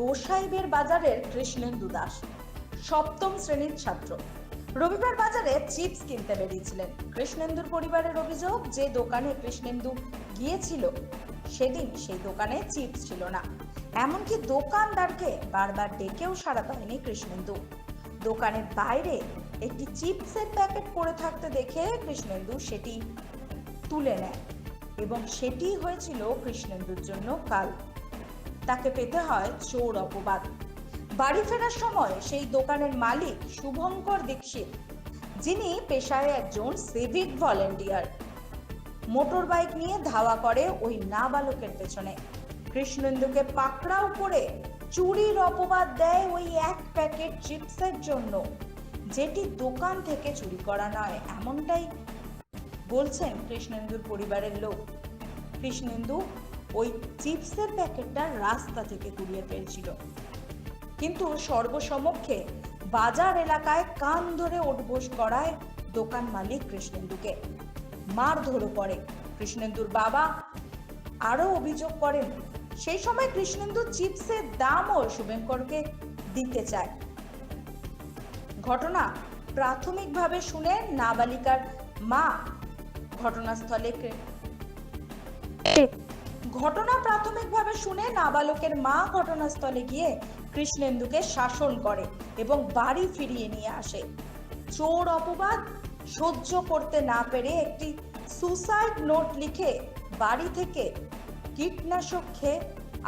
গোসাইবের বাজারের কৃষ্ণেন্দু দাস, সপ্তম শ্রেণির ছাত্র। রবিবার বাজারে চিপস কিনতে বেরিয়েছিলেন। কৃষ্ণেন্দুর পরিবারের অভিযোগ, যে দোকানে কৃষ্ণেন্দু গিয়েছিল, সেদিন সেই দোকানে চিপস ছিল না। এমনকি দোকানদারকে বারবার ডেকেও সাড়া পায়নি কৃষ্ণেন্দু। দোকানের বাইরে একটি চিপসের প্যাকেট পড়ে থাকতে দেখে কৃষ্ণেন্দু সেটি তুলে নেয় এবং সেটি হয়েছিল কৃষ্ণেন্দুর জন্য কাল। তাকে পেতে হয় চোর অপবাদ। বাড়ি ফেরার সময় সেই দোকানের মালিক শুভঙ্কর দীক্ষিত, যিনি পেশায় একজন সিভিক ভলেন্টিয়ার। মোটর বাইক নিয়ে ধাওয়া করে ওই নাবালকের পেছনে। কৃষ্ণেন্দুকে পাকড়াও করে চুরির অপবাদ দেয় ওই এক প্যাকেট চিপসের জন্য, যেটি দোকান থেকে চুরি করা নয়, এমনটাই বলছেন কৃষ্ণেন্দুর পরিবারের লোক। কৃষ্ণেন্দু ওই চিপসের প্যাকেটটা রাস্তা থেকে কুড়িয়ে পেয়েছিল কিন্তু সর্বসমক্ষে বাজার এলাকায় কান ধরে ওঠবোস করায় দোকান মালিক কৃষ্ণেন্দুকে। মারধরও করে। কৃষ্ণেন্দুর বাবা আরও অভিযোগ করেন, সেই সময় কৃষ্ণেন্দু চিপসের দামও শুভেঙ্করকে দিতে চায়। ঘটনা প্রাথমিকভাবে শুনে নাবালিকার মা ঘটনাস্থলে ঘটনা প্রাথমিকভাবে শুনে নাবালকের মা ঘটনাস্থলে গিয়ে কৃষ্ণেন্দুকে শাসন করে এবং বাড়ি ফিরিয়ে নিয়ে আসে। চোর অপবাদ সহ্য করতে না পেরে একটি সুসাইড নোট লিখে বাড়ি থেকে কীটনাশক খেয়ে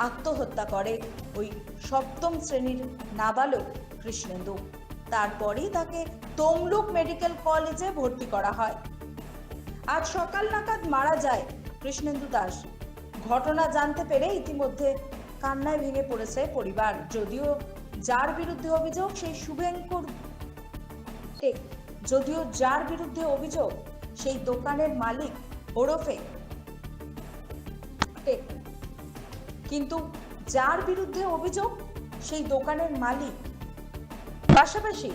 আত্মহত্যা করে ওই সপ্তম শ্রেণির নাবালক কৃষ্ণেন্দু। তারপরেই তাকে তমলুক মেডিকেল কলেজে ভর্তি করা হয়। আজ সকাল নাগাদ মারা যায় কৃষ্ণেন্দু দাস। ঘটনা জানতে পেরে ইতিমধ্যে কান্নায় ভেঙে পড়েছে পরিবার। যদিও যার বিরুদ্ধে অভিযোগ, সেই শুভেঙ্কুর যদিও যার বিরুদ্ধে অভিযোগ, সেই দোকানের মালিক ওরফে কিন্তু যার বিরুদ্ধে অভিযোগ, সেই দোকানের মালিক। পাশাপাশি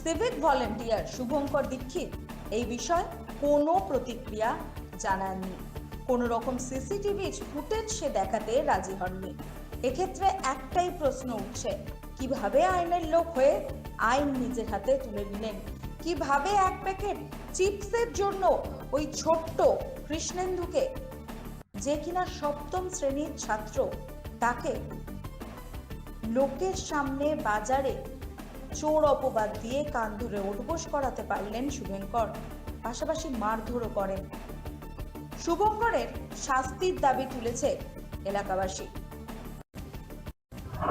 সিভিক ভলেন্টিয়ার শুভঙ্কর দীক্ষিত এই বিষয়ে কোনো প্রতিক্রিয়া জানাননি। কোনো রকম সিসিটিভি ফুটেজ সে দেখাতে রাজি হননি। এক্ষেত্রে একটাই প্রশ্ন উঠছে, কীভাবে আইনের লোক হয়ে আইন নিজের হাতে তুলে নিলেন? কীভাবে এক প্যাকেট চিপসের জন্য ওই ছোট্ট কৃষ্ণেন্দুকে, যে কিনা সপ্তম শ্রেণির ছাত্র, তাকে লোকের সামনে বাজারে চোর অপবাদ দিয়ে কান ধরে উঠবোস করাতে পারলেন শুভঙ্কর? পাশাপাশি মারধরও করেন। শুভঙ্করের শাস্তির দাবি তুলেছে এলাকাবাসী।